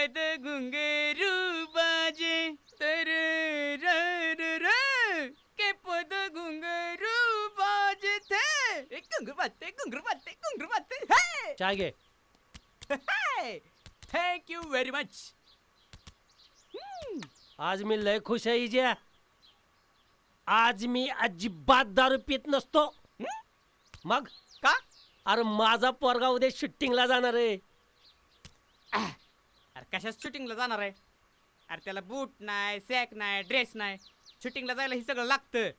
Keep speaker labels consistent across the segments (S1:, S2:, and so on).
S1: पद घुंगरू बाजे तर के पद घुंगरू बाजे थे। घुंगरू बाजते घुंगरू बाजते घुंगरू बाजते हे!
S2: चहा घे
S1: थँक यू व्हेरी मच
S2: आज मी लय खुश आहे इजा आज मी अजिबात दारू पित नसतो। मग?
S1: का?
S2: अरे माझा पोरगा उद्या शूटिंगला जाणार आहे।
S1: कशाच शूटिंगला जाणार आहे? अरे त्याला बूट नाही सॅक नाही ड्रेस नाही. शूटिंगला जायला हे सगळं लागतं.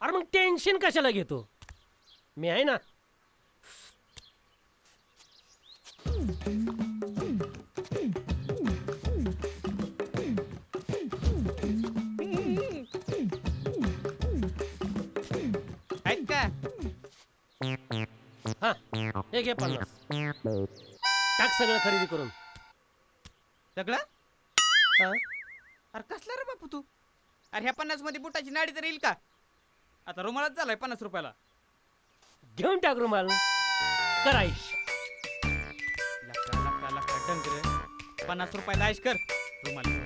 S2: अरे मग टेन्शन कशाला घेतो? मी आहे ना.
S1: आहेत का?
S2: हा हे घे पन्नास. टाक सगळं खरेदी करून.
S1: सगळं?
S2: हा?
S1: अरे कसला रे बापू तू? अरे ह्या पन्नासमध्ये बुटाची नाडी तर येईल का? आता रुमालाच झालाय पन्नास रुपयाला.
S2: घेऊन टाक रुमाल. करायश
S1: लका लका लका डंगर. पन्नास रुपयाला आयश कर. रुमाल.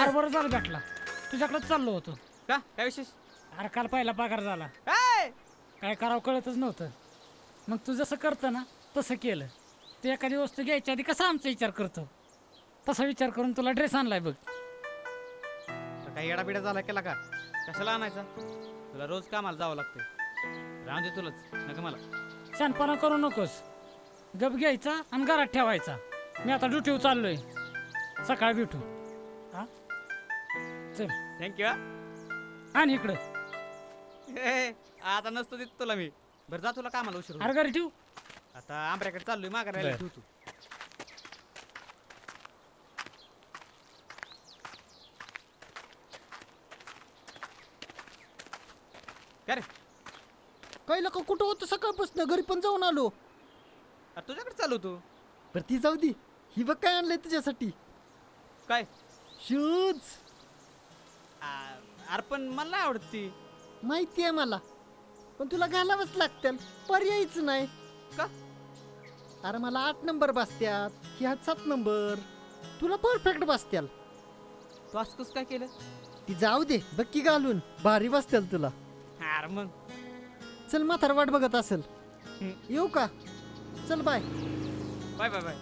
S3: अरे बरं झालं भेटला. तुझ्याकडेच चाललो होतो.
S1: का? काय विशेष?
S3: अरे काल पहिला पगार झाला.
S1: काय
S3: काय करावं कळतच नव्हतं. मग तू जसं करतं ना तसं केलं. तू एखादी वस्तू घ्यायच्या आधी कसा आमचा विचार करतो? तसा विचार करून तुला ड्रेस आणलाय बघ.
S1: तर काही येडाबिडा झाला केला का? कशाला आणायचा? तुला रोज कामाला जावं लागतंय. राहून दे तुलाच नका मला.
S3: शानपणा करू नकोस. गप घ्यायचा आणि घरात ठेवायचा. मी आता ड्युटीवर चाललोय. सकाळी भेटू. हा? चल.
S1: थँक्यू
S3: आणि इकडं.
S1: आता नसतो देत तुला मी. बरं जा तुला कामाला उशीर होईल.
S3: अरे घरी ठेवू.
S1: आता आंब्याकडे चाललोय माघारायला
S2: बरं.
S1: ठेव तू. काय रे?
S4: काय लका कुठं होतं? सकाळपासून घरी पण जाऊन आलो.
S1: अरे तुझ्याकडे चालू तू
S4: बरं ती जाऊ दे. ही बघ काय आणलंय तुझ्यासाठी
S1: काय?
S4: शूज.
S1: अरे पण मला आवडत.
S4: माहिती आहे मला. पण तुला घालावंच लागतील पर्यायच नाही.
S1: का?
S4: अरे मला आठ नंबर बसत्यात. ही हात सात नंबर. तुला परफेक्ट बसत्याल.
S1: तू असं कसं काय केलं?
S4: ती जाऊ दे बक्की घालून. भारी बसत्याल तुला.
S1: अरे मग?
S4: चल म्हातार वाट बघत असेल. येऊ का? चल बाय.
S1: Bye bye bye.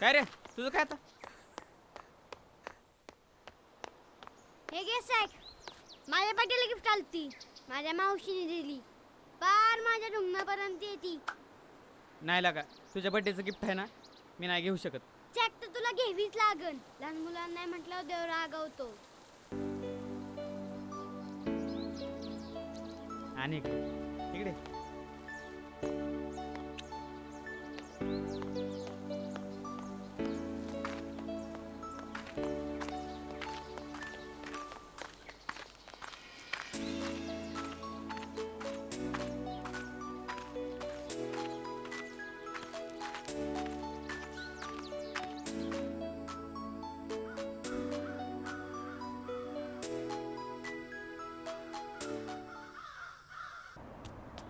S1: काय रे? तुझं काय आता?
S5: हे घे सॅक माझ्या पाठीला गिफ्ट आलती. माझ्या मावशीने दिली. पार माझ्या डुंगणापर्यंत येते.
S1: नाही लागा. तुझ्या बड्डेचं गिफ्ट आहे ना मी नाही घेऊ शकत.
S5: सॅक तर तुला घ्यावीच लागल लहान मुलांना नाही म्हटल्यावर देव रागवतो
S1: आणि इकडे.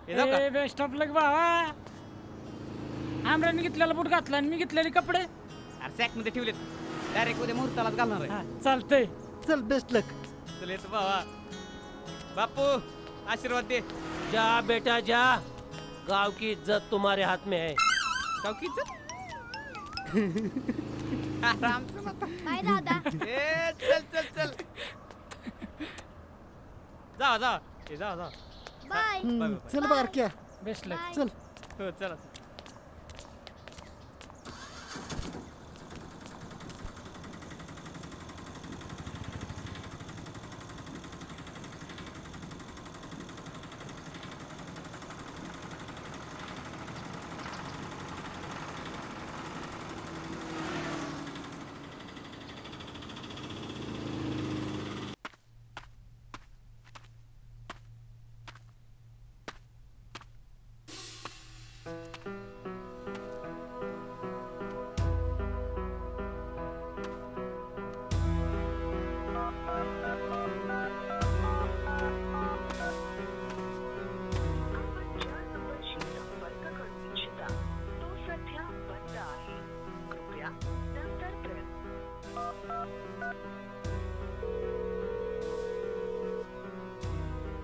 S1: जाऊ का
S3: बेस्ट ऑफ लक भावा. आमऱ्याने घेतलेला बूट घातला आणि मी घेतलेले कपडे.
S1: अरे सॅकमध्ये ठेवलेत. डायरेक्ट उद्या मुहूर्तालाच घालणार आहे.
S3: हा चालतंय.
S4: चल बेस्ट लक
S1: तुला येतो बाबा बापू आशीर्वाद दे.
S2: जा बेटा जा. गांव की इज्जत तुम्हारे हाथ में है.
S1: चौकीच आरामचं बता.
S5: बाय दादा.
S1: ए चल चल चल. जा जा ए जा जा
S5: बाय.
S4: हम्म,
S1: बाय, बाय.
S4: चल बारक्या
S3: बेस्ट लक
S5: बाय.
S4: चल.
S1: हो चला.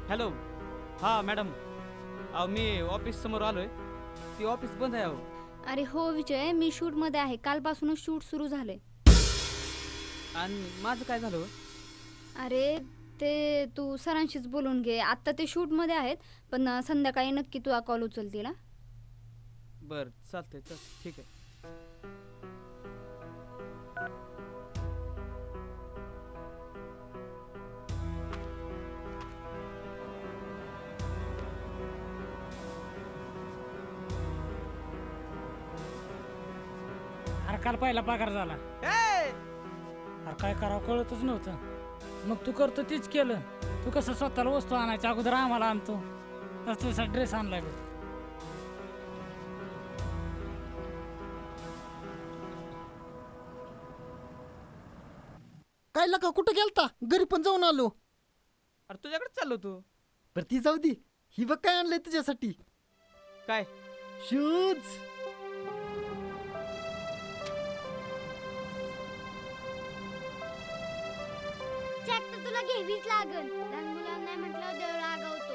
S1: हॅलो. हां मॅडम. अहो मी ऑफिस समोर आलोय. ती ऑफिस बंद आहे
S6: अरे हो विजय. मी शूटमध्ये आहे. कालपासूनच शूट सुरू झाले
S1: आणि माझं काय झालं?
S6: अरे ते तू सरांशीच बोलून घे. आत्ता ते शूटमध्ये आहेत पण संध्याकाळी नक्की तुला कॉल उचल तिला
S1: बरं चालतंय. चल ठीक आहे.
S3: अरे काल पहिला पगार झाला. अरे काय करावं कळतच नव्हतं. मग तू करतो तीच केलं. तू कसं स्वतःला वस्तू आणायच्या अगोदर आम्हाला आणतो. तसा ड्रेस आणलाय बघ.
S4: काय लका कुठं गेलता? घरी पण जाऊन आलो.
S1: अरे तुझ्याकडे चाललो तू
S4: बरं ती जाऊ दे. ही बघ काय आणलंय तुझ्यासाठी
S1: काय?
S4: शूज.
S5: घ्यावीच लागल. लहान मुलांना नाही म्हटलं देव रागवतो.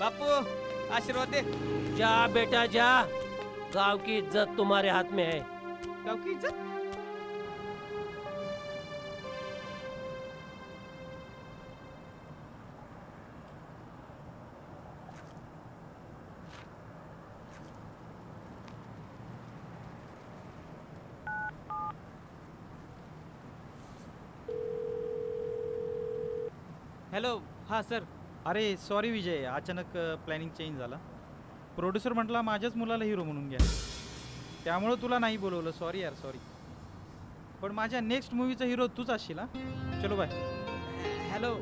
S1: बापू आशीर्वाद दे.
S2: जा बेटा जा. गांव की इज्जत तुम्हारे हाथ में है.
S1: गाव की इज्जत? हॅलो हां सर.
S7: अरे सॉरी विजय अचानक प्लॅनिंग चेंज झाला. प्रोड्युसर म्हटला माझ्याच मुलाला हिरो म्हणून घ्या. त्यामुळं तुला नाही बोलवलं. सॉरी यार सॉरी. पण माझ्या नेक्स्ट मूवीचा हिरो तूच असशील हा? चलो बाय.
S1: हॅलो.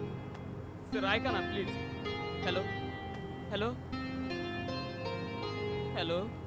S1: सर ऐका ना please. Hello. Hello. Hello.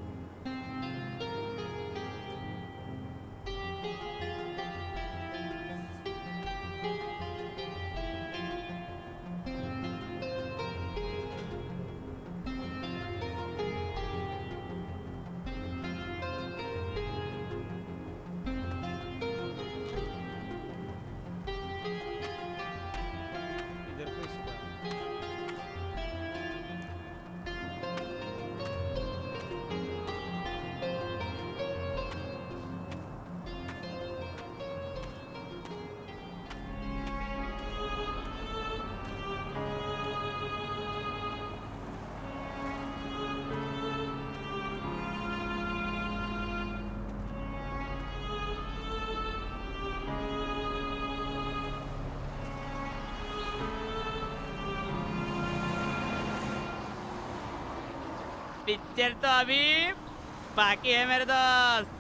S1: Picture तो अभी बाकी है मेरे दोस्त